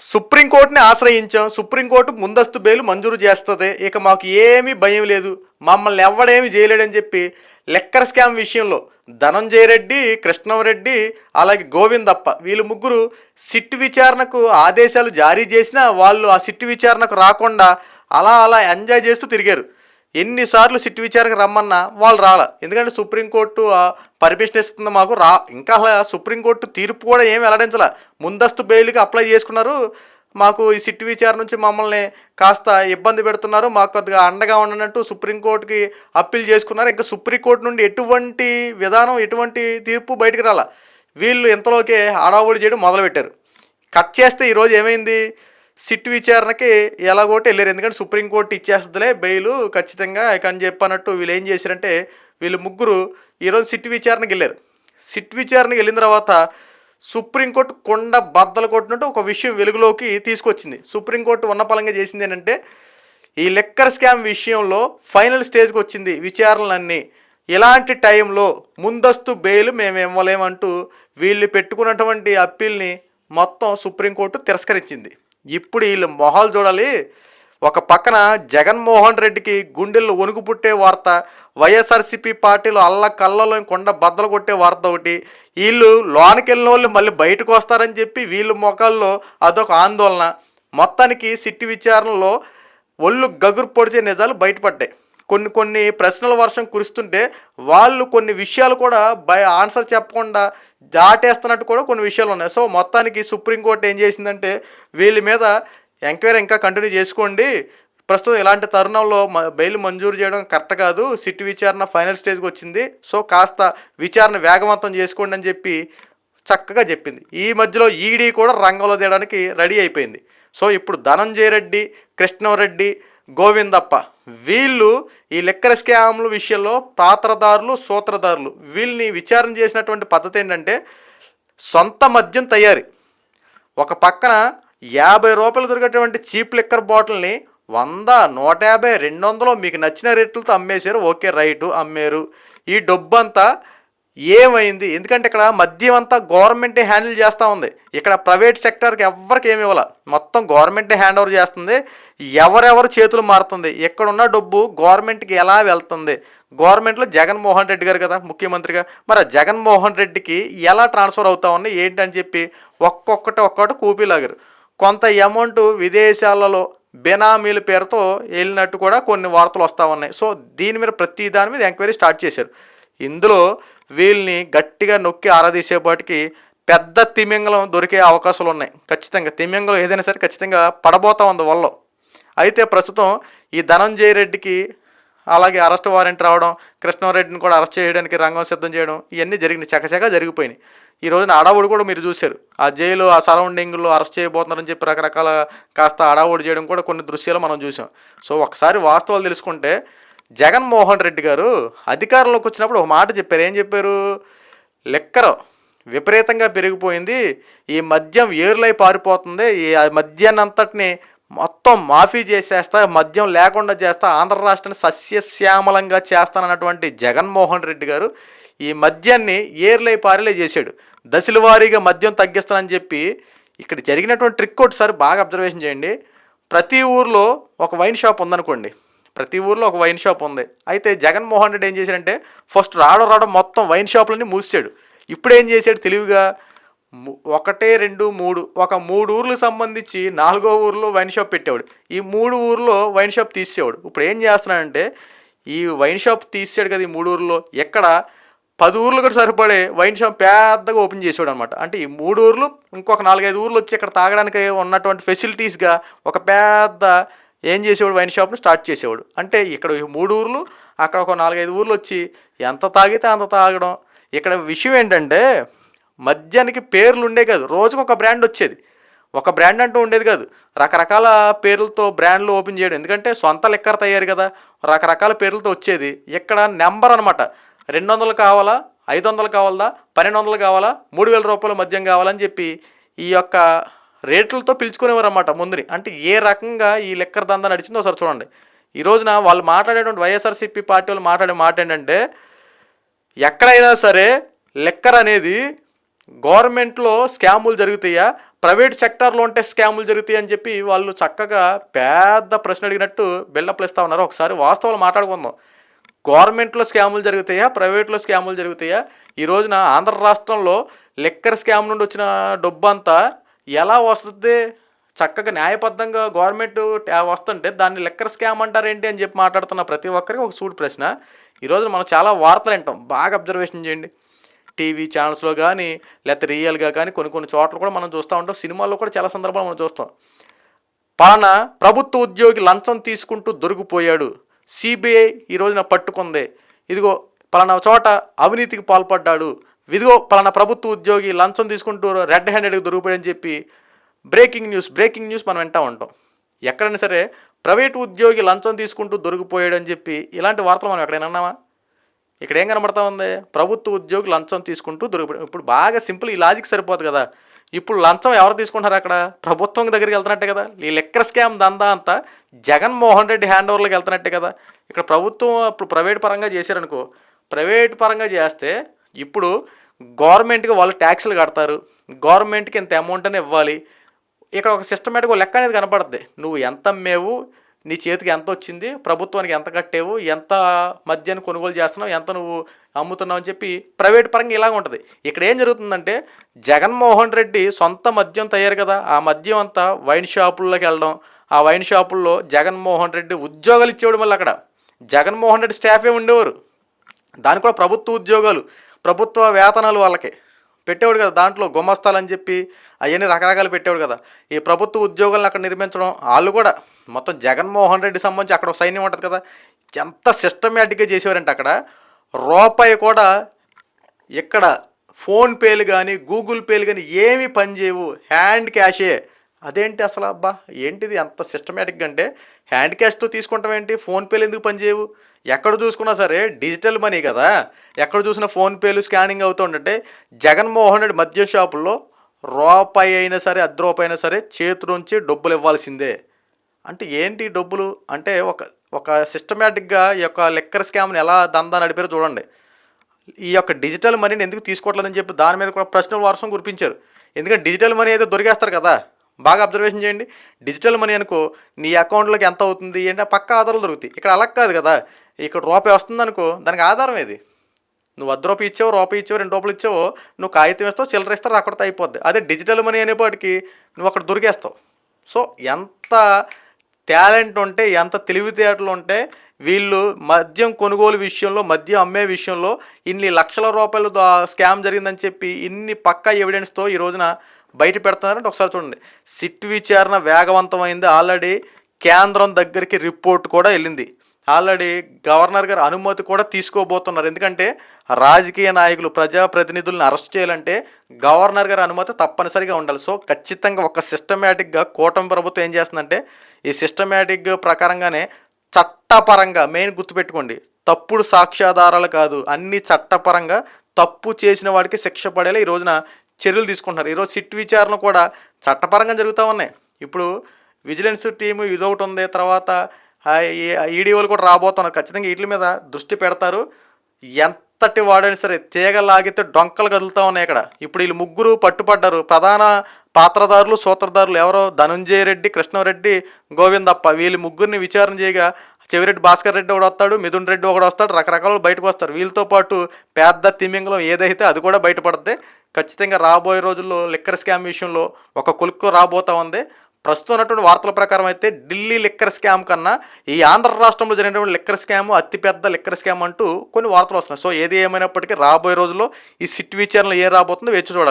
సుప్రీంకోర్టుని ఆశ్రయించాం. Supreme court ముందస్తు bail మంజూరు చేస్తుంది. ఇక మాకు ఏమీ భయం లేదు. మమ్మల్ని ఎవడేమి చేయలేడని చెప్పి లెక్కర్ స్కామ్ విషయంలో ధనంజయ రెడ్డి కృష్ణంరెడ్డి అలాగే గోవిందప్ప వీళ్ళు ముగ్గురు సిట్ విచారణకు ఆదేశాలు జారీ చేసినా వాళ్ళు ఆ సిట్ విచారణకు రాకుండా అలా అలా ఎంజాయ్ చేస్తూ తిరిగారు. ఎన్నిసార్లు సిట్ విచారణకు రమ్మన్నా వాళ్ళు రాల. ఎందుకంటే సుప్రీంకోర్టు పర్మిషన్ ఇస్తుంది మాకు రా. ఇంకా అసలు సుప్రీంకోర్టు తీర్పు కూడా ఏమి వెల్లడించాల. ముందస్తు బెయిల్కి అప్లై చేసుకున్నారు. మాకు ఈ సిట్ విచారణ నుంచి మమ్మల్ని కాస్త ఇబ్బంది పెడుతున్నారు. మాకు కొద్దిగా అండగా ఉండనట్టు సుప్రీంకోర్టుకి అప్పీల్ చేసుకున్నారు. ఇంకా సుప్రీంకోర్టు నుండి ఎటువంటి విధానం ఎటువంటి తీర్పు బయటకు రాల. వీళ్ళు ఇంతలోకే హడావుడి చేయడం మొదలుపెట్టారు. కట్ చేస్తే ఈరోజు ఏమైంది? సిట్ విచారణకి ఎలాగోటి వెళ్ళారు. ఎందుకంటే సుప్రీంకోర్టు ఇచ్చేస్తుందిలే బెయిల్ ఖచ్చితంగా అని చెప్పన్నట్టు వీళ్ళు ఏం చేశారంటే వీళ్ళు ముగ్గురు ఈరోజు సిట్ విచారణకి వెళ్ళారు. సిట్ విచారణకి వెళ్ళిన తర్వాత సుప్రీంకోర్టు కొండ బద్దలు కొట్టినట్టు ఒక విషయం వెలుగులోకి తీసుకొచ్చింది. సుప్రీంకోర్టు ఉన్నపలంగా చేసింది ఏంటంటే ఈ లెక్కర్ స్కామ్ విషయంలో ఫైనల్ స్టేజ్కి వచ్చింది విచారణలన్నీ. ఇలాంటి టైంలో ముందస్తు బెయిల్ మేము ఇవ్వలేమంటూ వీళ్ళు పెట్టుకున్నటువంటి అప్పీల్ని మొత్తం సుప్రీంకోర్టు తిరస్కరించింది. ఇప్పుడు వీళ్ళు మొహాలు చూడాలి. ఒక పక్కన జగన్మోహన్ రెడ్డికి గుండెల్లో వణుకు పుట్టే వార్త వైఎస్ఆర్సీపీ పార్టీలో అల్ల కళ్ళలో కొండ బద్దలు కొట్టే వార్త ఒకటి. వీళ్ళు లోనకెళ్ళిన వెళ్ళిన వాళ్ళు మళ్ళీ బయటకు వస్తారని చెప్పి వీళ్ళ మొఖాల్లో అదొక ఆందోళన. మొత్తానికి సిట్టి విచారణలో ఒళ్ళు గగురు పొడిచే నిజాలు బయటపడ్డాయి. కొన్ని కొన్ని ప్రశ్నల వర్షం కురుస్తుంటే వాళ్ళు కొన్ని విషయాలు కూడా బయ ఆన్సర్ చెప్పకుండా దాటేస్తున్నట్టు కూడా కొన్ని విషయాలు ఉన్నాయి. సో మొత్తానికి సుప్రీంకోర్టు ఏం చేసిందంటే వీళ్ళ మీద ఎంక్వైరీ ఇంకా కంటిన్యూ చేసుకోండి. ప్రస్తుతం ఇలాంటి తరుణంలో మ- బెయిల్ మంజూరు చేయడం కరెక్ట్ కాదు. సిట్ విచారణ ఫైనల్ స్టేజ్కి వచ్చింది. సో కాస్త విచారణ వేగవంతం చేసుకోండి అని చెప్పి చక్కగా చెప్పింది. ఈ మధ్యలో ఈడీ కూడా రంగంలో తీయడానికి రెడీ అయిపోయింది. సో ఇప్పుడు ధనంజయ రెడ్డి కృష్ణారెడ్డి గోవిందప్ప వీళ్ళు ఈ లెక్కర స్కామ్ల విషయంలో పాత్రదారులు సూత్రధారులు వీళ్ళని విచారణ చేసినటువంటి పద్ధతి ఏంటంటే సొంత మద్యం తయారీ. ఒక పక్కన యాభై రూపాయలు దొరికేటువంటి చీప్ లిక్కర్ బాటిల్ని వంద నూట యాభై రెండు వందలు మీకు నచ్చిన రేట్లతో అమ్మేశారు. ఓకే రైటు అమ్మారు. ఈ డబ్బు అంతా ఏమైంది? ఎందుకంటే ఇక్కడ మద్యం అంతా గవర్నమెంటే హ్యాండిల్ చేస్తూ ఉంది. ఇక్కడ ప్రైవేట్ సెక్టర్కి ఎవరికి ఏమి ఇవ్వాల. మొత్తం గవర్నమెంటే హ్యాండ్ ఓవర్ చేస్తుంది. ఎవరెవరు చేతులు మారుతుంది. ఎక్కడున్న డబ్బు గవర్నమెంట్కి ఎలా వెళ్తుంది? గవర్నమెంట్లో జగన్మోహన్ రెడ్డి గారు కదా ముఖ్యమంత్రిగా. మరి ఆ జగన్మోహన్ రెడ్డికి ఎలా ట్రాన్స్ఫర్ అవుతా ఉన్నాయి? ఏంటని చెప్పి ఒక్కొక్కటి ఒక్కొక్కటి కూపీలాగారు కొంత అమౌంట్ విదేశాలలో బెనామీల పేరుతో వెళ్ళినట్టు కూడా కొన్ని వార్తలు వస్తూ ఉన్నాయి. సో దీని మీద ప్రతి దాని మీద ఎంక్వైరీ స్టార్ట్ చేశారు. ఇందులో వీళ్ళని గట్టిగా నొక్కి ఆరాధీసేపాటికి పెద్ద తిమింగలం దొరికే అవకాశాలు ఉన్నాయి ఖచ్చితంగా తిమింగలం ఏదైనా సరే ఖచ్చితంగా పడబోతా ఉంది వల్ల. అయితే ప్రస్తుతం ఈ ధనంజయ రెడ్డికి అలాగే అరెస్ట్ వారెంట్ రావడం కృష్ణారెడ్డిని కూడా అరెస్ట్ చేయడానికి రంగం సిద్ధం చేయడం ఇవన్నీ జరిగినాయి. చకచక జరిగిపోయినాయి. ఈ రోజున అడావుడు కూడా మీరు చూశారు. ఆ జైలు ఆ సరౌండింగ్లో అరెస్ట్ చేయబోతున్నారని చెప్పి రకరకాల కాస్త అడావుడు చేయడం కూడా కొన్ని దృశ్యాలు మనం చూసాం సో ఒకసారి వాస్తవాలు తెలుసుకుంటే జగన్మోహన్ రెడ్డి గారు అధికారంలోకి వచ్చినప్పుడు ఒక మాట చెప్పారు. ఏం చెప్పారు? లెక్కరు విపరీతంగా పెరిగిపోయింది. ఈ మద్యం ఏరులై పారిపోతుంది. ఈ మద్యాన్నంతటిని మొత్తం మాఫీ చేసేస్తా మద్యం లేకుండా చేస్తా ఆంధ్ర రాష్ట్రాన్ని సస్యశ్యామలంగా చేస్తానన్నటువంటి జగన్మోహన్ రెడ్డి గారు ఈ మద్యాన్ని ఏర్లై పారిలే చేశాడు. దశల వారీగా మద్యం తగ్గిస్తానని చెప్పి ఇక్కడ జరిగినటువంటి ట్రిక్ ఒకటిసారి బాగా అబ్జర్వేషన్ చేయండి. ప్రతి ఊర్లో ఒక వైన్ షాప్ ఉందనుకోండి. ప్రతి ఊర్లో ఒక వైన్ షాప్ ఉంది. అయితే జగన్మోహన్ రెడ్డి ఏం చేశాడంటే ఫస్ట్ రావడం రావడం మొత్తం వైన్ షాపులన్నీ మూసాడు. ఇప్పుడు ఏం చేశాడు తెలివిగా? ఒకటే రెండు మూడు ఒక మూడు ఊర్లకు సంబంధించి నాలుగో ఊర్లో వైన్ షాప్ పెట్టేవాడు. ఈ మూడు ఊర్లో వైన్ షాప్ తీసేవాడు. ఇప్పుడు ఏం చేస్తున్నాడంటే ఈ వైన్ షాప్ తీసాడు కదా ఈ మూడు ఊర్లో ఎక్కడ పది ఊర్లు కూడా సరిపడే వైన్ షాప్ పెద్దగా ఓపెన్ చేసాడు అనమాట అంటే ఈ మూడు ఊర్లు ఇంకొక నాలుగైదు ఊర్లు వచ్చి ఇక్కడ తాగడానికి ఉన్నటువంటి ఫెసిలిటీస్గా ఒక పెద్ద ఏం చేసేవాడు? వైన్ షాప్ను స్టార్ట్ చేసేవాడు. అంటే ఇక్కడ మూడు ఊర్లు అక్కడ ఒక నాలుగైదు ఊర్లు వచ్చి ఎంత తాగితే అంత తాగడం. ఇక్కడ విషయం ఏంటంటే మద్యానికి పేర్లు ఉండే కాదు. రోజుకు ఒక బ్రాండ్ వచ్చేది. ఒక బ్రాండ్ అంటూ ఉండేది కాదు. రకరకాల పేర్లతో బ్రాండ్లు ఓపెన్ చేయడం. ఎందుకంటే సొంత లెక్కర్ తయారు కదా. రకరకాల పేర్లతో వచ్చేది. ఇక్కడ నెంబర్ అనమాట రెండు వందలు కావాలా? ఐదు వందలు కావాలా? పన్నెండు వందలు కావాలా? మూడు వేల రూపాయల మద్యం కావాలని చెప్పి ఈ యొక్క రేట్లతో పిలుచుకునేవారు అన్నమాట ముందుని. అంటే ఏ రకంగా ఈ లెక్కర దందా నడిచిందో ఒకసారి చూడండి. ఈ రోజున వాళ్ళు మాట్లాడేటువంటి వైఎస్ఆర్సీపీ పార్టీ వాళ్ళు మాట్లాడే మాట ఏంటంటే ఎక్కడైనా సరే లెక్కర్ అనేది గవర్నమెంట్లో స్కాములు జరుగుతాయా? ప్రైవేట్ సెక్టార్లో ఉంటే స్కాములు జరుగుతాయి అని చెప్పి వాళ్ళు చక్కగా పెద్ద ప్రశ్న అడిగినట్టు బిల్డప్లు ఇస్తా ఉన్నారు. ఒకసారి వాస్తవాలు మాట్లాడుకుందాం. గవర్నమెంట్లో స్కాములు జరుగుతాయా? ప్రైవేట్లో స్కాములు జరుగుతాయా? ఈ రోజున ఆంధ్ర రాష్ట్రంలో లిక్కర్ స్కామ్ నుండి వచ్చిన డబ్బు అంతా ఎలా వస్తుంది? చక్కగా న్యాయబద్ధంగా గవర్నమెంట్ వస్తుంటే దాన్ని లెక్కర్ స్కామ్ అంటారేంటి అని చెప్పి మాట్లాడుతున్న ప్రతి ఒక్కరికి ఒక సూట్ ప్రశ్న. ఈరోజు మనం చాలా వార్తలు వింటాం. బాగా అబ్జర్వేషన్ చేయండి. టీవీ ఛానల్స్లో కానీ లేకపోతే రియల్గా కానీ కొన్ని కొన్ని చోట్ల కూడా మనం చూస్తూ ఉంటాం. సినిమాల్లో కూడా చాలా సందర్భాలు మనం చూస్తాం. పలానా ప్రభుత్వ ఉద్యోగి లంచం తీసుకుంటూ దొరికిపోయాడు. సిబిఐ ఈ రోజున పట్టుకుంది. ఇదిగో పలానా చోట అవినీతికి పాల్పడ్డాడు. ఇదిగో పలానా ప్రభుత్వ ఉద్యోగి లంచం తీసుకుంటూ రెడ్ హ్యాండెడ్గా దొరికిపోయాడని చెప్పి బ్రేకింగ్ న్యూస్ బ్రేకింగ్ న్యూస్ మనం వింటూ ఉంటాం. ఎక్కడైనా సరే ప్రైవేట్ ఉద్యోగి లంచం తీసుకుంటూ దొరికిపోయాడని చెప్పి ఇలాంటి వార్తలు మనం ఎక్కడైనా అన్నామా ఇక్కడ ఏం కనబడతా ఉంది? ప్రభుత్వ ఉద్యోగి లంచం తీసుకుంటూ దొరికి ఇప్పుడు బాగా సింపుల్ ఈ లాజిక్ సరిపోదు కదా. ఇప్పుడు లంచం ఎవరు తీసుకుంటారు అక్కడ? ప్రభుత్వం దగ్గరికి వెళ్తున్నట్టే కదా. ఈ లెక్కర్ స్కామ్ దందా అంతా జగన్మోహన్ రెడ్డి హ్యాండ్ ఓవర్లోకి వెళ్తున్నట్టే కదా. ఇక్కడ ప్రభుత్వం ఇప్పుడు ప్రైవేట్ పరంగా చేశారనుకో ప్రైవేట్ పరంగా చేస్తే ఇప్పుడు గవర్నమెంట్కి వాళ్ళు ట్యాక్స్లు కడతారు. గవర్నమెంట్కి ఇంత అమౌంట్ అని ఇవ్వాలి. ఇక్కడ ఒక సిస్టమేటిక్ లెక్క అనేది కనపడుద్ది. నువ్వు ఎంత అమ్మేవు నీ చేతికి ఎంత వచ్చింది ప్రభుత్వానికి ఎంత కట్టేవు ఎంత మద్యాన్ని కొనుగోలు చేస్తున్నావు ఎంత నువ్వు అమ్ముతున్నావు అని చెప్పి ప్రైవేట్ పరంగా ఇలాగ ఉంటుంది. ఇక్కడ ఏం జరుగుతుందంటే జగన్మోహన్ రెడ్డి సొంత మద్యం తయారు కదా ఆ మద్యం అంతా వైన్ షాపుల్లోకి వెళ్ళడం ఆ వైన్ షాపుల్లో జగన్మోహన్ రెడ్డి ఉద్యోగాలు ఇచ్చేవాడు మళ్ళీ అక్కడ. జగన్మోహన్ రెడ్డి స్టాఫే ఉండేవారు? దాని కూడా ప్రభుత్వ ఉద్యోగాలు. ప్రభుత్వ వేతనాలు వాళ్ళకి. పెట్టేవాడు కదా దాంట్లో గుమస్తాలు అని చెప్పి అవన్నీ రకరకాలు పెట్టేవాడు కదా. ఈ ప్రభుత్వ ఉద్యోగాలను అక్కడ నిర్మించడం వాళ్ళు కూడా మొత్తం జగన్మోహన్ రెడ్డి సంబంధించి అక్కడ ఒక సైన్యం ఉంటుంది కదా ఎంత సిస్టమేటిక్గా చేసేవారంటే అక్కడ రూపాయి కూడా ఇక్కడ ఫోన్పేలు కానీ గూగుల్ పేలు కానీ ఏమీ పనిచేయవు. హ్యాండ్ క్యాషే. అదేంటి అసలు అబ్బా? ఏంటిది అంత సిస్టమేటిక్గా అంటే హ్యాండ్ క్యాష్తో తీసుకుంటాం ఏంటి? ఫోన్పేలు ఎందుకు పనిచేయవు ఎక్కడ చూసుకున్నా సరే డిజిటల్ మనీ కదా. ఎక్కడ చూసినా ఫోన్పేలు స్కానింగ్ అవుతుంటే జగన్మోహన్ రెడ్డి మద్యం షాపుల్లో రూపాయి అయినా సరే అర్ధ రూపాయి అయినా సరే చేతిలోంచి డబ్బులు ఇవ్వాల్సిందే. అంటే ఏంటి డబ్బులు? అంటే ఒక ఒక సిస్టమేటిక్గా ఈ యొక్క లెక్కర్ స్కామ్ని ఎలా దందా నడిపారో చూడండి. ఈ యొక్క డిజిటల్ మనీని ఎందుకు తీసుకోవట్లేదని చెప్పి దాని మీద కూడా ప్రశ్నలు వర్షం కురిపించారు. ఎందుకంటే డిజిటల్ మనీ అయితే దొరికేస్తారు కదా. బాగా అబ్జర్వేషన్ చేయండి. డిజిటల్ మనీ అనుకో నీ అకౌంట్లోకి ఎంత అవుతుంది అంటే పక్క ఆధారాలు దొరుకుతాయి. ఇక్కడ అలా కాదు కదా. ఇక్కడ రూపాయి వస్తుంది అనుకో దానికి ఆధారం ఏది? నువ్వు వద్ద రూపాయి ఇచ్చావు రూపాయి ఇచ్చావు రెండు రూపాయలు ఇచ్చావు నువ్వు కాగితం ఇస్తావు చిల్లర ఇస్తారు అక్కడితో అయిపోద్ది. అదే డిజిటల్ మనీ అనేపాటికి నువ్వు అక్కడ దొరికేస్తావు. సో ఎంత టాలెంట్ ఉంటే ఎంత తెలివితేటలు ఉంటే వీళ్ళు మద్యం కొనుగోలు విషయంలో మద్యం అమ్మే విషయంలో ఇన్ని లక్షల రూపాయలు స్కామ్ జరిగిందని చెప్పి ఇన్ని పక్కా ఎవిడెన్స్తో ఈ రోజున బయట పెడుతున్నారంటే ఒకసారి చూడండి. సిట్ విచారణ వేగవంతమైంది. ఆల్రెడీ కేంద్రం దగ్గరికి రిపోర్ట్ కూడా వెళ్ళింది. ఆల్రెడీ గవర్నర్ గారు అనుమతి కూడా తీసుకోబోతున్నారు. ఎందుకంటే రాజకీయ నాయకులు ప్రజాప్రతినిధులను అరెస్ట్ చేయాలంటే గవర్నర్ గారి అనుమతి తప్పనిసరిగా ఉండాలి. సో ఖచ్చితంగా ఒక సిస్టమేటిక్గా కూటమి ప్రభుత్వం ఏం చేస్తుందంటే ఈ సిస్టమేటిక్ ప్రకారంగానే చట్టపరంగా మెయిన్ గుర్తుపెట్టుకోండి. తప్పుడు సాక్ష్యాధారాలు కాదు. అన్ని చట్టపరంగా తప్పు చేసిన వాడికి శిక్ష పడేలా ఈ రోజున చర్యలు తీసుకుంటున్నారు. ఈరోజు సిట్ విచారణ కూడా చట్టపరంగా జరుగుతూ ఉన్నాయి. ఇప్పుడు విజిలెన్స్ టీము ఇదొకటి ఉంది తర్వాత ఈడీఓలు కూడా రాబోతున్నారు. ఖచ్చితంగా వీటి మీద దృష్టి పెడతారు. ఎంతటి వాడైనా సరే తీగ లాగితే డొంకలు కదులుతూ ఉన్నాయి ఇక్కడ. ఇప్పుడు వీళ్ళు ముగ్గురు పట్టుపడ్డారు. ప్రధాన పాత్రదారులు సూత్రధారులు ఎవరో? ధనుంజయ రెడ్డి కృష్ణారెడ్డి గోవిందప్ప. వీళ్ళు ముగ్గురిని విచారణ చేయగా చెవిరెడ్డి భాస్కర్ రెడ్డి ఒకడు వస్తాడు మిథున్ రెడ్డి ఒకడు వస్తాడు రకరకాలు బయటకు వస్తారు. వీళ్ళతో పాటు పెద్ద తిమింగలం ఏదైతే అది కూడా బయటపడుతుంది ఖచ్చితంగా రాబోయే రోజుల్లో లిక్కర్ స్కామ్ విషయంలో ఒక కొలుక్కు రాబోతా ఉంది. ప్రస్తుతం ఉన్నటువంటి వార్తల ప్రకారం అయితే ఢిల్లీ లిక్కర్ స్కామ్ కన్నా ఈ ఆంధ్ర రాష్ట్రంలో జరిగినటువంటి లిక్కర్ స్కామ్ అతిపెద్ద లిక్కర్ స్కామ్ అంటూ కొన్ని వార్తలు వస్తున్నాయి. సో ఏది ఏమైనప్పటికీ రాబోయే రోజుల్లో ఈ సిట్ విచారణలో ఏం రాబోతుందో వేచి చూడాలి.